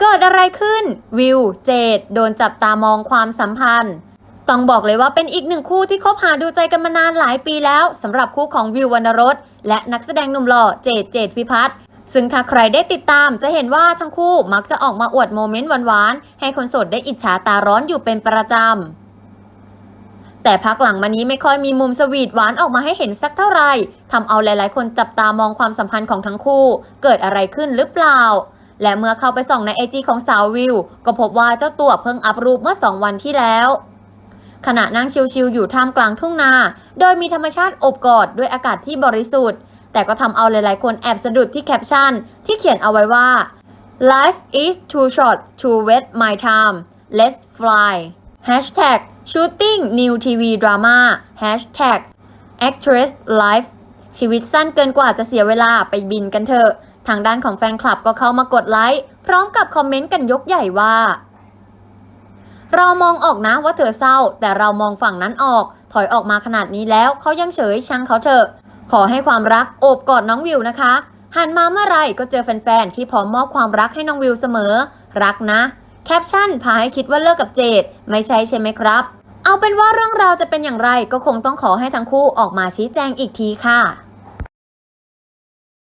เกิดอะไรขึ้น วิว เจดโดนจับตามองความสัมพันธ์ ต้องบอกเลยว่าเป็นอีกหนึ่งคู่ที่คบหาดูใจกันมานานหลายปีแล้วสำหรับคู่ของวิววรรณรสและนักแสดงหนุ่มหล่อเจดเจดพิพัฒน์ซึ่งถ้าใครได้ติดตามจะเห็นว่าทั้งคู่มักจะออกมาอวดโมเมนต์หวานๆให้คนโสดได้อิจฉาตาร้อนอยู่เป็นประจำ แต่พักหลังมานี้ไม่ค่อยมีมุมสวีทหวานออกมาให้เห็นสักเท่าไหร่ทำเอาหลายๆ คนจับตามองความสัมพันธ์ของทั้งคู่ เกิดอะไรขึ้นหรือเปล่า และเมื่อเข้าไปส่องในไอจีของสาววิว ก็พบว่าเจ้าตัวเพิ่งอัพรูปเมื่อสองวันที่แล้ว ขณะนั่งชิลๆอยู่ท่ามกลางทุ่งนา โดยมีธรรมชาติอบกอดด้วยอากาศที่บริสุทธิ์ แต่ก็ทำเอาหลายๆ คนแอบสะดุดที่แคปชั่น ที่เขียนเอาไว้ว่า life is too short to wait my time let's fly hashtag shooting new TV drama hashtag actress life ชีวิตสั้นเกินกว่าจะเสียเวลาไปบินกันเถอะ ทางด้านของแฟนคลับก็เข้ามากดไลค์พร้อมกับคอมเมนต์กันยกใหญ่ว่า เรามองออกนะว่าเธอเศร้า แต่เรามองฝั่งนั้นออก ถอยออกมาขนาดนี้แล้วเขายังเฉยช่างเขาเถอะ ขอให้ความรักโอบกอดน้องวิวนะคะหันมาเมื่อไหรก็เจอแฟนๆที่พร้อมมอบความรักให้น้องวิวเสมอ รักนะ แคปชั่นพาให้คิดว่าเลิกกับเจดไม่ใช่ใช่ไหมครับ เอาเป็นว่าเรื่องราวจะเป็นอย่างไรก็คงต้องขอให้ทั้งคู่ออกมาชี้แจงอีกทีค่ะ